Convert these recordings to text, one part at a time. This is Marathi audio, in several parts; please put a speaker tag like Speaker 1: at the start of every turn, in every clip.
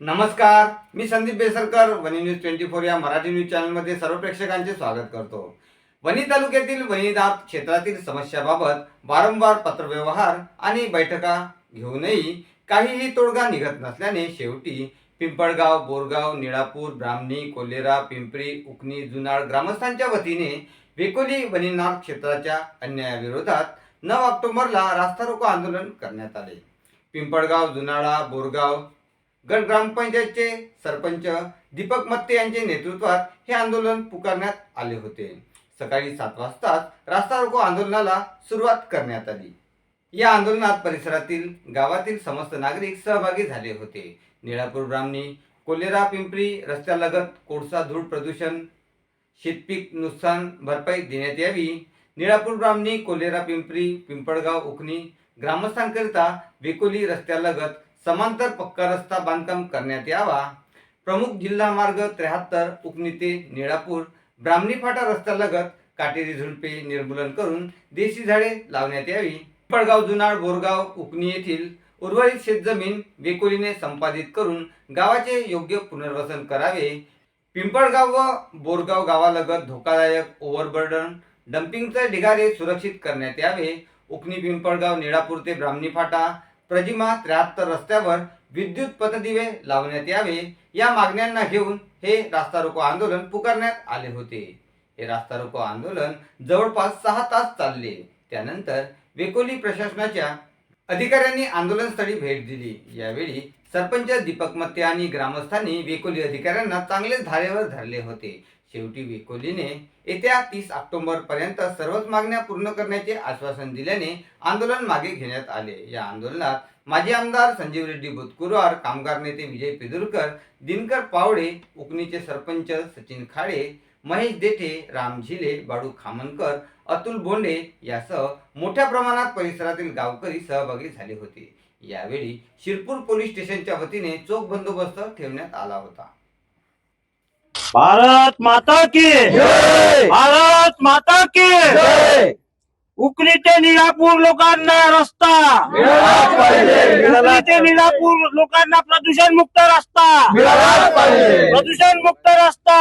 Speaker 1: नमस्कार मी Sandeep Besarkar Wani news twenty four या मराठी न्यूज चॅनलमध्ये सर्व प्रेक्षकांचे स्वागत करतो. वणी तालुक्यातील वणीदाब क्षेत्रातील समस्याबाबत वारंवार पत्रव्यवहार आणि बैठका घेऊनही काहीही तोडगा निघत नसल्याने शेवटी पिंपळगाव बोरगाव निळापूर ब्राह्मणी कोलेरा पिंपरी उकणी जुनाळ ग्रामस्थांच्या वतीने वेकोली वनीनार क्षेत्राच्या अन्यायाविरोधात नऊ ऑक्टोबरला रास्ता रोको आंदोलन करण्यात आले. पिंपळगाव जुनाळा बोरगाव गट ग्रामपंचायतचे सरपंच दीपक मत्ते यांच्या नेतृत्वात हे आंदोलन पुकारण्यात आले होते. सकाळी सात वाजताच रास्ता रोको आंदोलनाला सुरुवात करण्यात आली. या आंदोलनात परिसरातील गावातील समस्त नागरिक सहभागी झाले होते. निळापूर ब्राह्मणी कोलेरा पिंपरी रस्त्यालगत कोळसा धूळ प्रदूषण शेतपीक नुकसान भरपाई देण्यात यावी निळापूर ब्राह्मणी कोलेरा पिंपरी पिंपळगाव उखणी ग्रामस्थांकरिता वेकोली रस्त्यालगत समांतर पक्का रस्ता बांधकाम करण्यात यावा. प्रमुख जिल्हा मार्ग त्र्याहत्तर उकणी ते निळापूर ब्राह्मणी फाटा रस्त्यालगत काटेरी झुडपे निर्मूलन करून देशी झाडे लावण्यात यावी. पिंपळगाव जुनाड बोरगाव उकणी येथील उर्वरित शेतजमीन वेकोलीने संपादित करून गावाचे योग्य पुनर्वसन करावे. पिंपळगाव व बोरगाव गावालगत धोकादायक ओव्हरबर्डन डम्पिंगचे ढिगारे सुरक्षित करण्यात यावे. उकणी पिंपळगाव निळापूर ते ब्राह्मणी फाटा प्रजिमा त्र्याहत्तर रस्त्यावर विद्युत पथदिवे लावण्यात यावे या मागण्यांना घेऊन हे रास्ता रोको आंदोलन पुकारण्यात आले होते. हे रास्ता रोको आंदोलन जवळपास सहा तास चालले. त्यानंतर वेकोली प्रशासनाच्या अधिकाऱ्यांनी आंदोलनस्थळी भेट दिली. यावेळी सरपंच दीपक मत्ते आणि ग्रामस्थांनी वेकोली अधिकाऱ्यांना चांगलेच धारेवर धरले होते. शेवटी वेकोलीने येत्या तीस ऑक्टोबर पर्यंत सर्वच मागण्या पूर्ण करण्याचे आश्वासन दिल्याने आंदोलन मागे घेण्यात आले. या आंदोलनात माजी आमदार संजीव रेड्डी बुतकुरवार कामगार नेते विजय पेदुरकर दिनकर पावडे उकणीचे सरपंच सचिन खाडे महेश देठे राम झिले बाळू खामनकर अतुल बोंडे यासह मोठ्या प्रमाणात परिसरातील गावकरी सहभागी झाले होते. यावेळी शिरपूर पोलीस स्टेशनच्या वतीने चोख बंदोबस्त ठेवण्यात आला होता.
Speaker 2: भारत माता की भारत माता की उकली ते निळापूर लोकांना रस्ता. उकली ते निळापूर लोकांना प्रदूषण मुक्त रस्ता. प्रदूषण मुक्त रस्ता!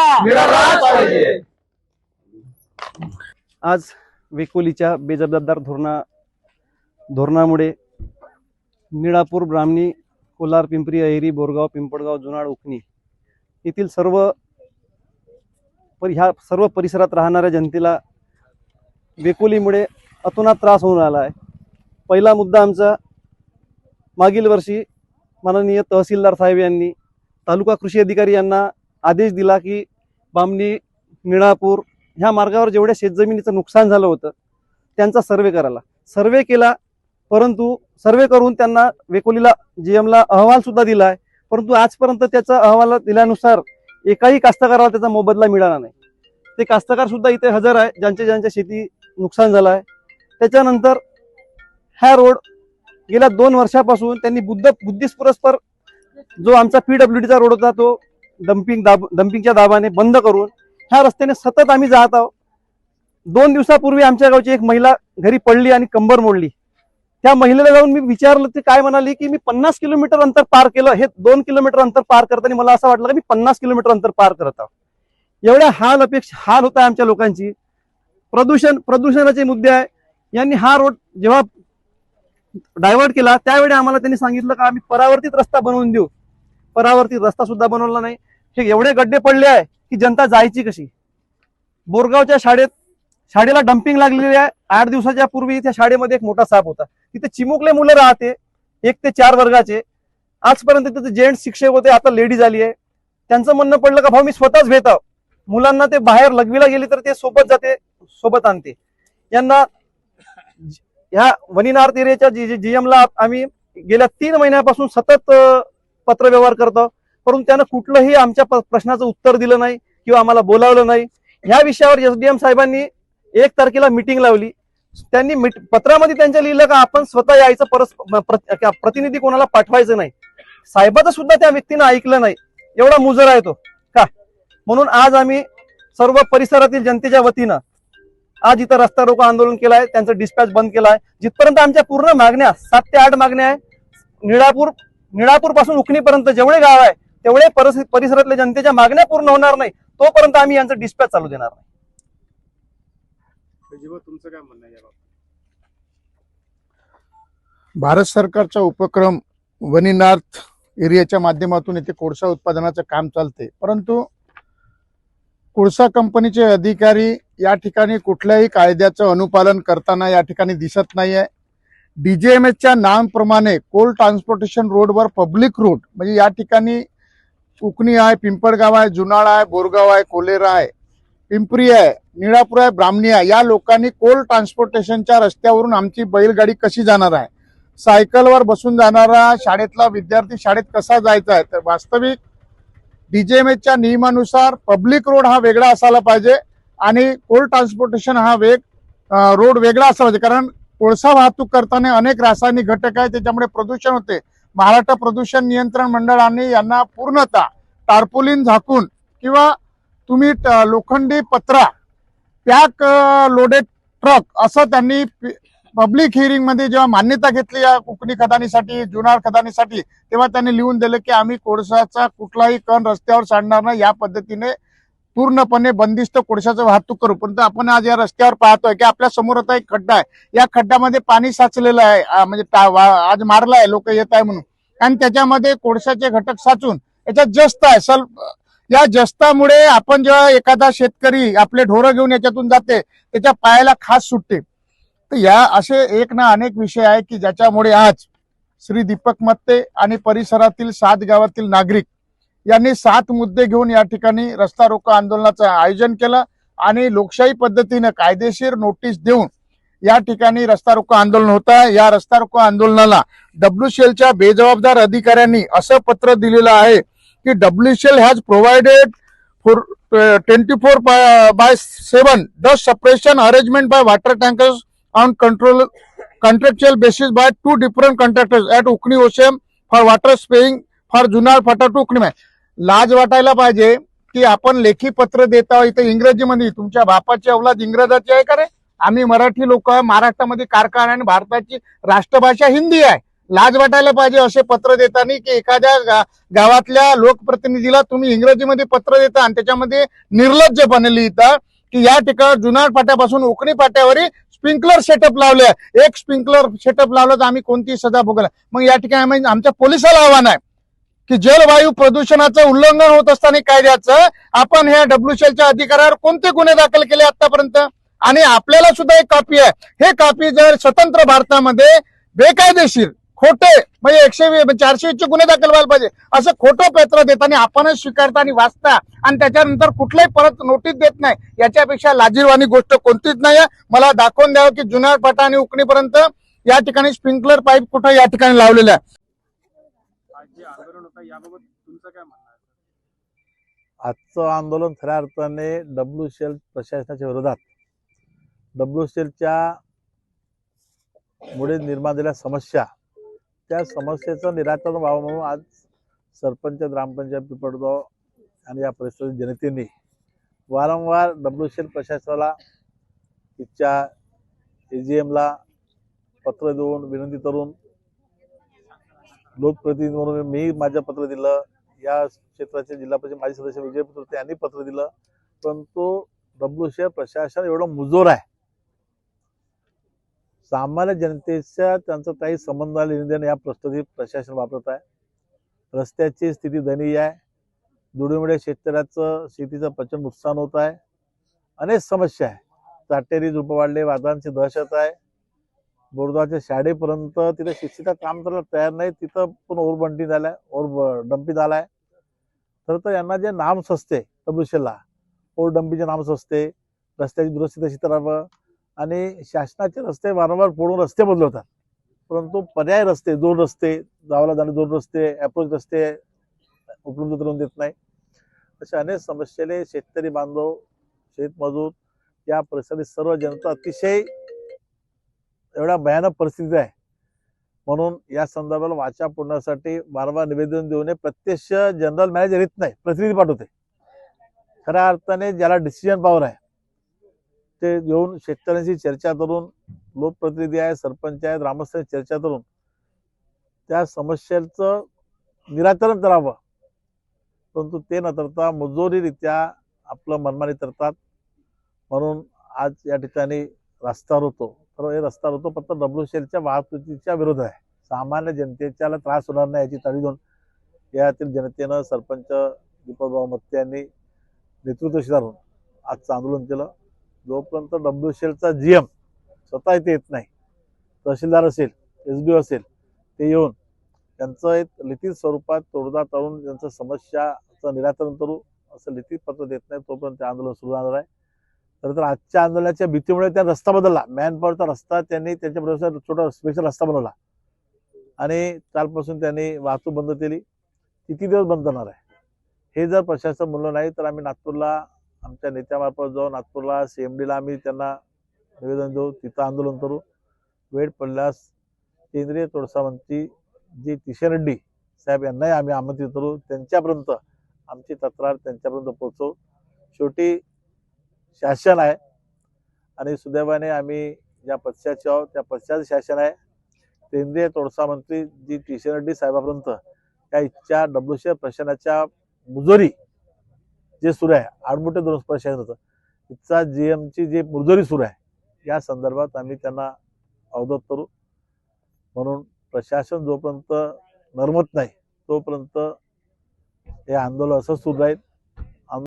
Speaker 3: आज वेकोलीच्या बेजबाबदार धोरणा धोरणामुळे निळापूर ब्राह्मणी कोलार पिंपरी अहेरी बोरगाव पिंपळगाव जुनाड उखणी येथील सर्व पर ह्या सर्व परिसरात राहणाऱ्या जनतेला वेकोलीमुळे अतोनात त्रास होऊन राहिला आहे. पहिला मुद्दा आमचा मागील वर्षी माननीय तहसीलदार साहेब यांनी तालुका कृषी अधिकारी यांना आदेश दिला की बामणी निळापूर ह्या मार्गावर जेवढ्या शेतजमिनीचं नुकसान झालं होतं त्यांचा सर्वे करायला. सर्वे केला परंतु सर्वे करून त्यांना वेकोलीला जी एमला अहवाल सुद्धा दिला आहे परंतु आजपर्यंत त्याचा अहवाल दिल्यानुसार एकाही कास्तकाराला त्याचा मोबदला मिळाला नाही. ते कास्तकार सुद्धा इथे हजर आहे. ज्यांच्या ज्यांच्या शेती नुकसान झालं आहे त्याच्यानंतर ह्या रोड गेल्या दोन वर्षापासून त्यांनी बुद्ध बुद्धिस्ट पुरस्पर जो आमचा पीडब्ल्यू डीचा रोड होता तो डम्पिंग दाब डम्पिंगच्या दाबाने बंद करून ह्या रस्त्याने सतत आम्ही जात आहोत. दोन दिवसापूर्वी आमच्या गावची एक महिला घरी पडली आणि कंबर मोडली. त्या महिलेला जाऊन मी विचारलं ते काय म्हणाली की मी पन्नास किलोमीटर अंतर पार केलं हे दोन किलोमीटर अंतर पार करताना मला असं वाटलं की मी पन्नास किलोमीटर अंतर पार करत आहोत. एवढ्या हाल अपेक्षा हाल होत आहे आमच्या लोकांची. प्रदूषण प्रदूषणाचे मुद्दे आहे. यांनी हा रोड जेव्हा डायव्हर्ट केला त्यावेळी आम्हाला त्यांनी सांगितलं का आम्ही परावर्तित रस्ता बनवून देऊ. परावर्तित रस्ता सुद्धा बनवला नाही. हे एवढे गड्डे पडले आहे की जनता जायची कशी? बोरगावच्या शाळेत शाळेला डम्पिंग लागलेली आहे. आठ दिवसाच्या पूर्वी त्या शाळेमध्ये एक मोठा साप होता. तिथे चिमुकले मुलं राहते. एक ते चार वर्गाचे. आजपर्यंत तिथे जेंट्स शिक्षक होते. आता लेडी आली आहे. त्यांचं म्हणणं पडलं का भाऊ मी स्वतःच भेट मुलांना ते बाहेर लघवीला गेले तर ते सोबत जाते सोबत आणते. यांना ह्या वनिनार्थ एरियाच्या जीएमला आम्ही गेल्या तीन महिन्यापासून सतत पत्रव्यवहार करतो. परंतु त्यानं कुठलंही आमच्या प्रश्नाचं उत्तर दिलं नाही किंवा आम्हाला बोलावलं नाही. ह्या विषयावर एसडीएम साहेबांनी एक तारखेला मिटिंग लावली. त्यांनी पत्रामध्ये त्यांच्या लिहिलं का आपण स्वतः यायचं परस प्रतिनिधी कोणाला पाठवायचं नाही. साहेबाचं सुद्धा त्या व्यक्तीनं ऐकलं नाही. एवढा मुजर आहे तो. का? म्हणून आज आम्ही सर्व परिसरातील जनतेच्या वतीनं आज इथं रस्ता रोको आंदोलन केलं आहे त्यांचं डिस्पॅच बंद केलं आहे जिथपर्यंत आमच्या पूर्ण मागण्या सात ते आठ मागण्या आहे निळापूर निळापूरपासून उकणीपर्यंत जेवढे गाव आहे तेवढे परिसरातल्या जनतेच्या मागण्या पूर्ण होणार नाही. तोपर्यंत आम्ही यांचं डिस्पॅच चालू देणार नाही.
Speaker 4: तुमचं काय म्हणणं आहे
Speaker 5: भारत सरकारचा उपक्रम वनीनाथ एरियाच्या माध्यमातून येथे कोळसा उत्पादनाचं काम चालते परंतु कोळसा कंपनीचे अधिकारी या ठिकाणी कुठल्याही कायद्याचं अनुपालन करताना या ठिकाणी दिसत नाही आहे डीजेएमएसच्या नावाप्रमाणे कोल ट्रान्सपोर्टेशन रोडवर पब्लिक रोड म्हणजे या ठिकाणी उकणी आहे पिंपळगाव आहे जुनाळ आहे बोरगाव आहे कोलेरा आहे पिंपरी आहे निळापूर आहे ब्राह्मणी आहे या लोकांनी कोल ट्रान्सपोर्टेशनच्या रस्त्यावरून आमची बैलगाडी कशी जाणार आहे? सायकलवर बसून जाणारा शाळेतला विद्यार्थी शाळेत कसा जायचा आहे? तर वास्तविक डीजेएमएच्या नियमानुसार पब्लिक रोड हा वेगळा असायला पाहिजे आणि कोल ट्रान्सपोर्टेशन हा वेग रोड वेगळा असा पाहिजे. कारण कोळसा वाहतूक करताना अनेक रासायनिक घटक आहेत त्याच्यामुळे प्रदूषण होते. महाराष्ट्र प्रदूषण नियंत्रण मंडळाने यांना पूर्णतः टार्पोलिन झाकून किंवा तुम्ही लोखंडी पत्रा पॅक लोडेड ट्रक असं त्यांनी पब्लिक हिअरिंगमध्ये जेव्हा मान्यता घेतली या कोकणी खदानीसाठी जुनार खदानीसाठी तेव्हा त्यांनी लिहून दिलं की आम्ही कोळशाचा कुठलाही कण रस्त्यावर सांडणार नाही. या पद्धतीने पूर्णपणे बंदिस्त कोळशाचं वाहतूक करू. परंतु आपण आज या रस्त्यावर पाहतोय की आपल्यासमोर आता एक खड्डा आहे. या खड्ड्यामध्ये पाणी साचलेलं आहे. म्हणजे आज मारलं आहे लोक येत आहे म्हणून. आणि त्याच्यामध्ये कोळशाचे घटक साचून याच्यात जस्त आहे. सल या जस्तामुळे आपण जेव्हा एखादा शेतकरी आपले ढोरं घेऊन याच्यातून जाते त्याच्या पायाला खास सुटते. तर या असे एक ना अनेक विषय आहे की ज्याच्यामुळे आज श्री दीपक मत्ते आणि परिसरातील सात गावातील नागरिक यांनी सात मुद्दे घेऊन या ठिकाणी रस्ता रोको आंदोलनाचं आयोजन केलं आणि लोकशाही पद्धतीनं कायदेशीर नोटीस देऊन या ठिकाणी रस्ता रोको आंदोलन होत. आहे या रस्ता रोको आंदोलनाला डब्ल्यूसीएलच्या बेजबाबदार अधिकाऱ्यांनी असं पत्र दिलेलं आहे की WCL has provided for twenty four by seven dust separation arrangement by water tankers on control contractual basis by two different contractors at Ukni Ocean for water spraying for जुनार फाटा टू उकणी लाज वाटायला पाहिजे की आपण लेखी पत्र देता इथे इंग्रजीमध्ये तुमच्या बापाची अवलाद इंग्रजाची आहे का रे? आम्ही मराठी लोक महाराष्ट्रामध्ये कारखाना आणि भारताची राष्ट्रभाषा हिंदी आहे. लाज वाटायला पाहिजे असे पत्र देताना की एखाद्या गा- गावातल्या लोकप्रतिनिधीला तुम्ही इंग्रजीमध्ये पत्र देता आणि त्याच्यामध्ये निर्लज्जपणे लिहिता की या ठिकाणी जुनाट फाट्यापासून उकणी फाट्यावरही स्प्रिंकलर सेटअप लावले. एक स्प्रिंकलर सेटअप लावलं तर आम्ही कोणती सजा भोगला मग या ठिकाणी आम्ही आमच्या पोलिसाला आव्हान आहे की जलवायू प्रदूषणाचं उल्लंघन होत असताना कायद्याचं आपण ह्या डब्ल्यूसीएलच्या अधिकाऱ्यावर कोणते गुन्हे दाखल केले आतापर्यंत? आणि आपल्याला सुद्धा एक कॉपी आहे. हे कॉपी जर स्वतंत्र भारतामध्ये बेकायदेशीर खोटे म्हणजे एकशे वी- चारशे वीसचे गुन्हे दाखल व्हायला पाहिजे. असं खोटं पत्र देताना आपणच स्वीकारता आणि वाचता. आणि त्याच्यानंतर कुठलाही परत नोटीस देत नाही. याच्यापेक्षा लाजीरवाणी गोष्ट कोणतीच नाही आहे मला दाखवून द्यावं की जुन्या फाटा आणि उकणीपर्यंत या ठिकाणी स्प्रिंकलर पाईप कुठं या ठिकाणी लावलेला आहे.
Speaker 6: आजचं आंदोलन खऱ्या अर्थाने डब्ल्यू शेल प्रशासनाच्या विरोधात. डब्ल्यू शेलच्या मुळे निर्माण झालेल्या समस्या त्या समस्येचं निराकरण व्हावं म्हणून आज सरपंच ग्रामपंचायत पिपळगाव आणि या परिसरातील जनतेने वारंवार डब्ल्यू प्रशासनाला तिच्या ए जी एमला पत्र देऊन विनंती करून लोकप्रतिनिधी म्हणून मी माझं पत्र दिलं. या क्षेत्राचे जिल्हा परिषद माजी सदस्य विजय पुत्र यांनी पत्र दिलं. परंतु डब्ल्यू प्रशासन एवढं मुजोर आहे. सामान्य जनतेच्या त्यांचा काही संबंध लेनदेन या प्रस्तुती प्रशासन वापरत आहे. रस्त्याची स्थिती दयनीय आहे. दुडीमुळे शेतकऱ्याचं शेतीचं प्रचंड नुकसान होत आहे. अनेक समस्या आहे. चाटेरी झुप वाढले वादांची दहशत आहे. बोरदाच्या शाळेपर्यंत तिथे शिक्षिका काम करायला तयार नाही. तिथं पण ओरबंटी झालाय ओर डंपी झालाय तर तर यांना जे नाम सस्ते तबुशेला ओर डंपीचे नाम सस्ते रस्त्याची दुरुस्ती तशी करावं. आणि शासनाचे रस्ते वारंवार फोडून रस्ते बदलवतात. परंतु पर्याय रस्ते दोन रस्ते गावाला जाणे दोन रस्ते अप्रोच रस्ते उपलब्ध करून देत नाही. अशा अनेक समस्येने शेतकरी बांधव शेतमजूर या परिसरातील सर्व जनता अतिशय एवढ्या भयानक परिस्थिती आहे. म्हणून या संदर्भाला वाचा पुरण्यासाठी वारंवार निवेदन देऊन प्रत्यक्ष जनरल मॅनेजर येत नाही. प्रतिनिधी पाठवते. खऱ्या अर्थाने ज्याला डिसिजन पॉवर आहे. ते येऊन शेतकऱ्यांशी चर्चा करून लोकप्रतिनिधी आहे सरपंच आहे ग्रामस्थांशी चर्चा करून त्या समस्येचं निराकरण करावं. परंतु ते न करता मुजोरीरित्या आपलं मनमानी करतात. म्हणून आज या ठिकाणी रस्ता होतो तर हे रस्ता होतो फक्त डब्ल्यूसीएलच्या वाहतुकीच्या विरोध आहे. सामान्य जनतेच्याला त्रास होणार नाही याची तळी देऊन यातील जनतेनं सरपंच दीपकभाऊ मत्ते यांनी नेतृत्व सुधारून आजचं आंदोलन केलं. जोपर्यंत डब्ल्यू शेलचा जी एम स्वतः इथे येत नाही तहसीलदार असेल एस बी असेल ते येऊन त्यांचं एक लिखित स्वरूपात तोडगा तळून त्यांचं समस्याचं निराकरण करू असं लिखित पत्र देत नाही तोपर्यंत ते आंदोलन सुरू राहणार आहे. खरं तर आजच्या आंदोलनाच्या भीतीमुळे त्या रस्ता बदलला. मॅनपॉवरचा रस्ता त्यांनी त्यांच्या बरोबर छोटा स्पेशल रस्ता बनवला. आणि कालपासून त्यांनी वाहतूक बंद केली. किती दिवस बंद करणार आहे? हे जर प्रशासन म्हणलं नाही तर आम्ही नागपूरला आमच्या नेत्यामार्फत जाऊन नागपूरला सी एम डीला आम्ही त्यांना निवेदन देऊ तिथं आंदोलन करू. वेळ पडल्यास केंद्रीय तोडसा मंत्री जी किशन रेड्डी साहेब यांनाही आम्ही आमंत्रित करू. त्यांच्यापर्यंत आमची तक्रार त्यांच्यापर्यंत पोहोचवू शेवटी शासन आहे आणि सुदैवाने आम्ही ज्या पक्षाचे आहोत त्या पक्षाचं शासन आहे. केंद्रीय तोडसा मंत्री जी किशन रेड्डी साहेबापर्यंत त्या इच्छा डब्ल्यूसी प्रशासनाच्या मुजोरी जे सुरू आहे आडमोठे धरून प्रशासन होतं जी एमची जी मुजोरी सुरू आहे या संदर्भात आम्ही त्यांना अवगत करू. म्हणून प्रशासन जोपर्यंत नरमत नाही तोपर्यंत हे आंदोलन असं सुरू राहील.